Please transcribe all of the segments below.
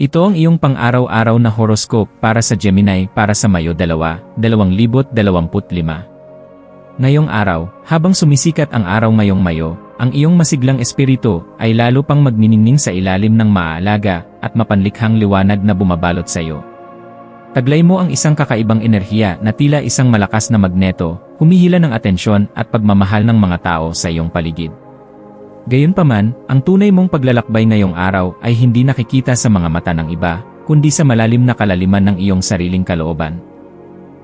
Ito ang iyong pang-araw-araw na horoscope para sa Gemini para sa Mayo 2, 2025. Ngayong araw, habang sumisikat ang araw ngayong Mayo, ang iyong masiglang espiritu ay lalo pang magniningning sa ilalim ng maaalaga at mapanlikhang liwanag na bumabalot sa iyo. Taglay mo ang isang kakaibang enerhiya na tila isang malakas na magneto, humihila ng atensyon at pagmamahal ng mga tao sa iyong paligid. Gayunpaman, ang tunay mong paglalakbay ngayong araw ay hindi nakikita sa mga mata ng iba, kundi sa malalim na kalaliman ng iyong sariling kalooban.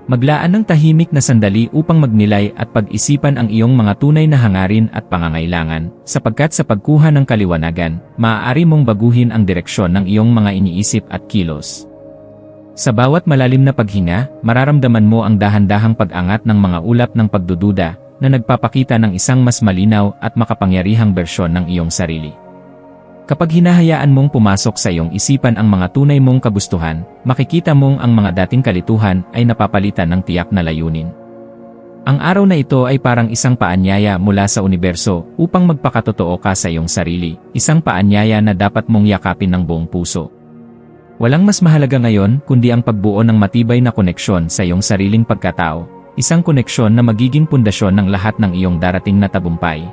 Maglaan ng tahimik na sandali upang magnilay at pag-isipan ang iyong mga tunay na hangarin at pangangailangan, sapagkat sa pagkuha ng kaliwanagan, maaari mong baguhin ang direksyon ng iyong mga iniisip at kilos. Sa bawat malalim na paghinga, mararamdaman mo ang dahan-dahang pag-angat ng mga ulap ng pagdududa, na nagpapakita ng isang mas malinaw at makapangyarihang bersyon ng iyong sarili. Kapag hinahayaan mong pumasok sa iyong isipan ang mga tunay mong kagustuhan, makikita mong ang mga dating kalituhan ay napapalitan ng tiyak na layunin. Ang araw na ito ay parang isang paanyaya mula sa universo upang magpakatotoo ka sa iyong sarili, isang paanyaya na dapat mong yakapin ng buong puso. Walang mas mahalaga ngayon kundi ang pagbuo ng matibay na koneksyon sa iyong sariling pagkatao, isang koneksyon na magiging pundasyon ng lahat ng iyong darating na tabumpay.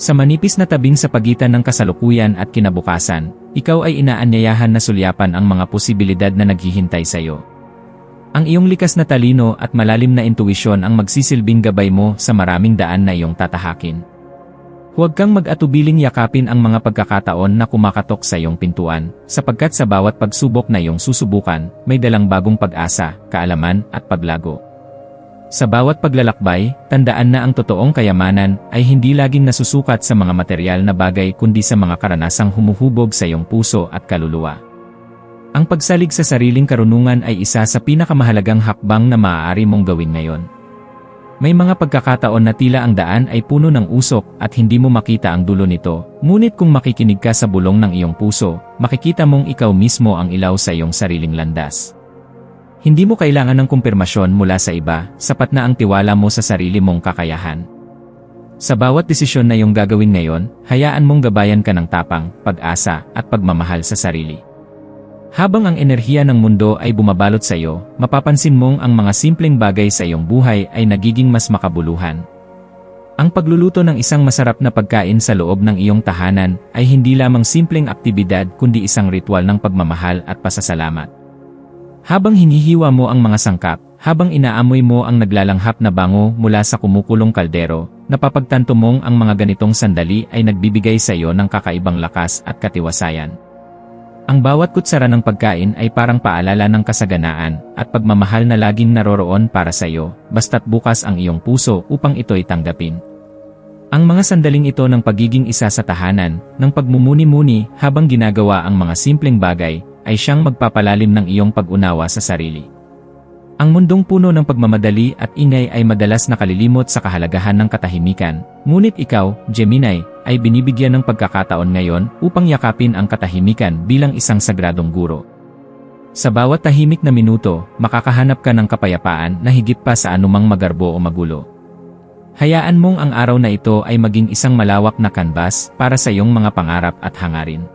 Sa manipis na tabing sa pagitan ng kasalukuyan at kinabukasan, ikaw ay inaanyayahan na sulyapan ang mga posibilidad na naghihintay sa iyo. Ang iyong likas na talino at malalim na intuwisyon ang magsisilbing gabay mo sa maraming daan na iyong tatahakin. Huwag kang mag-atubiling yakapin ang mga pagkakataon na kumakatok sa iyong pintuan, sapagkat sa bawat pagsubok na iyong susubukan, may dalang bagong pag-asa, kaalaman, at paglago. Sa bawat paglalakbay, tandaan na ang totoong kayamanan ay hindi laging nasusukat sa mga material na bagay kundi sa mga karanasang humuhubog sa iyong puso at kaluluwa. Ang pagsalig sa sariling karunungan ay isa sa pinakamahalagang hakbang na maaari mong gawin ngayon. May mga pagkakataon na tila ang daan ay puno ng usok at hindi mo makita ang dulo nito, ngunit kung makikinig ka sa bulong ng iyong puso, makikita mong ikaw mismo ang ilaw sa iyong sariling landas. Hindi mo kailangan ng kumpirmasyon mula sa iba, sapat na ang tiwala mo sa sarili mong kakayahan. Sa bawat desisyon na iyong gagawin ngayon, hayaan mong gabayan ka ng tapang, pag-asa, at pagmamahal sa sarili. Habang ang enerhiya ng mundo ay bumabalot sa iyo, mapapansin mong ang mga simpleng bagay sa iyong buhay ay nagiging mas makabuluhan. Ang pagluluto ng isang masarap na pagkain sa loob ng iyong tahanan ay hindi lamang simpleng aktibidad kundi isang ritual ng pagmamahal at pasasalamat. Habang hinihiwa mo ang mga sangkap, habang inaamoy mo ang naglalanghap na bango mula sa kumukulong kaldero, napapagtanto mong ang mga ganitong sandali ay nagbibigay sa iyo ng kakaibang lakas at katiwasayan. Ang bawat kutsara ng pagkain ay parang paalala ng kasaganaan at pagmamahal na laging naroroon para sa iyo, basta't bukas ang iyong puso upang ito'y tanggapin. Ang mga sandaling ito ng pagiging isa sa tahanan, ng pagmumuni-muni habang ginagawa ang mga simpleng bagay, ay siyang magpapalalim ng iyong pag-unawa sa sarili. Ang mundong puno ng pagmamadali at ingay ay madalas nakalilimot sa kahalagahan ng katahimikan, ngunit ikaw, Gemini, ay binibigyan ng pagkakataon ngayon upang yakapin ang katahimikan bilang isang sagradong guro. Sa bawat tahimik na minuto, makakahanap ka ng kapayapaan na higit pa sa anumang magarbo o magulo. Hayaan mong ang araw na ito ay maging isang malawak na kanbas para sa iyong mga pangarap at hangarin.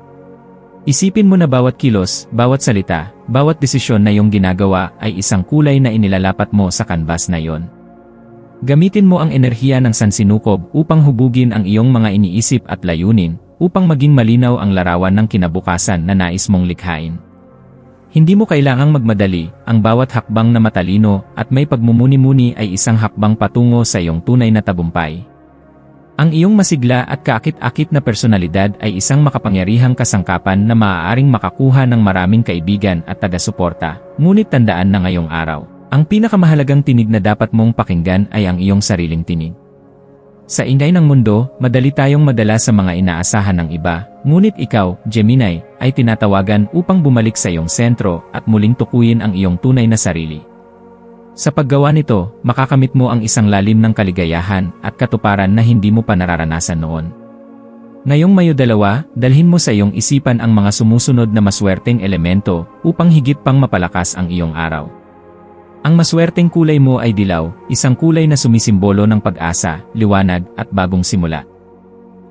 Isipin mo na bawat kilos, bawat salita, bawat desisyon na iyong ginagawa ay isang kulay na inilalapat mo sa kanbas na iyon. Gamitin mo ang enerhiya ng sansinukob upang hubugin ang iyong mga iniisip at layunin, upang maging malinaw ang larawan ng kinabukasan na nais mong likhain. Hindi mo kailangang magmadali, ang bawat hakbang na matalino at may pagmumuni-muni ay isang hakbang patungo sa iyong tunay na tabumpay. Ang iyong masigla at kaakit-akit na personalidad ay isang makapangyarihang kasangkapan na maaaring makakuha ng maraming kaibigan at taga-suporta, ngunit tandaan na ngayong araw, ang pinakamahalagang tinig na dapat mong pakinggan ay ang iyong sariling tinig. Sa ingay ng mundo, madali tayong madala sa mga inaasahan ng iba, ngunit ikaw, Gemini, ay tinatawagan upang bumalik sa iyong sentro at muling tukuyin ang iyong tunay na sarili. Sa paggawa nito, makakamit mo ang isang lalim ng kaligayahan at katuparan na hindi mo pa nararanasan noon. Ngayong Mayo dalawa, dalhin mo sa iyong isipan ang mga sumusunod na maswerteng elemento upang higit pang mapalakas ang iyong araw. Ang maswerteng kulay mo ay dilaw, isang kulay na sumisimbolo ng pag-asa, liwanag, at bagong simula.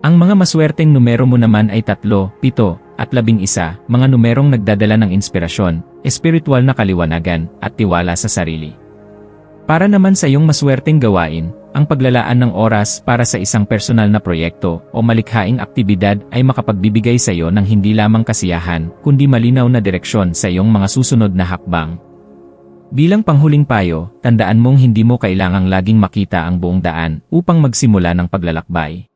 Ang mga maswerteng numero mo naman ay tatlo, pito, at labing isa, mga numerong nagdadala ng inspirasyon, espiritual na kaliwanagan, at tiwala sa sarili. Para naman sa iyong maswerteng gawain, ang paglalaan ng oras para sa isang personal na proyekto o malikhaing aktibidad ay makapagbibigay sa iyo ng hindi lamang kasiyahan, kundi malinaw na direksyon sa iyong mga susunod na hakbang. Bilang panghuling payo, tandaan mong hindi mo kailangang laging makita ang buong daan upang magsimula ng paglalakbay.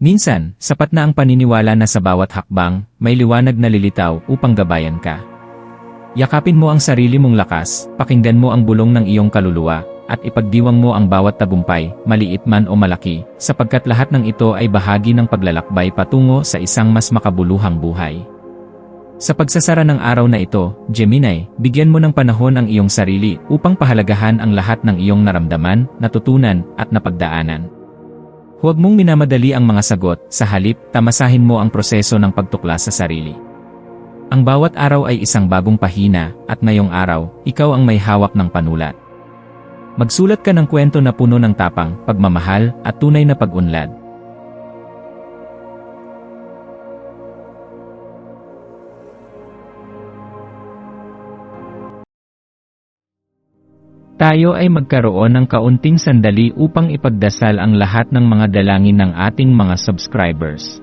Minsan, sapat na ang paniniwala na sa bawat hakbang, may liwanag na lilitaw upang gabayan ka. Yakapin mo ang sarili mong lakas, pakinggan mo ang bulong ng iyong kaluluwa, at ipagdiwang mo ang bawat tagumpay, maliit man o malaki, sapagkat lahat ng ito ay bahagi ng paglalakbay patungo sa isang mas makabuluhang buhay. Sa pagsasara ng araw na ito, Gemini, bigyan mo ng panahon ang iyong sarili upang pahalagahan ang lahat ng iyong naramdaman, natutunan, at napagdaanan. Huwag mong minamadali ang mga sagot, sa halip, tamasahin mo ang proseso ng pagtuklas sa sarili. Ang bawat araw ay isang bagong pahina, at ngayong araw, ikaw ang may hawak ng panulat. Magsulat ka ng kwento na puno ng tapang, pagmamahal, at tunay na pag-unlad. Tayo ay magkaroon ng kaunting sandali upang ipagdasal ang lahat ng mga dalangin ng ating mga subscribers.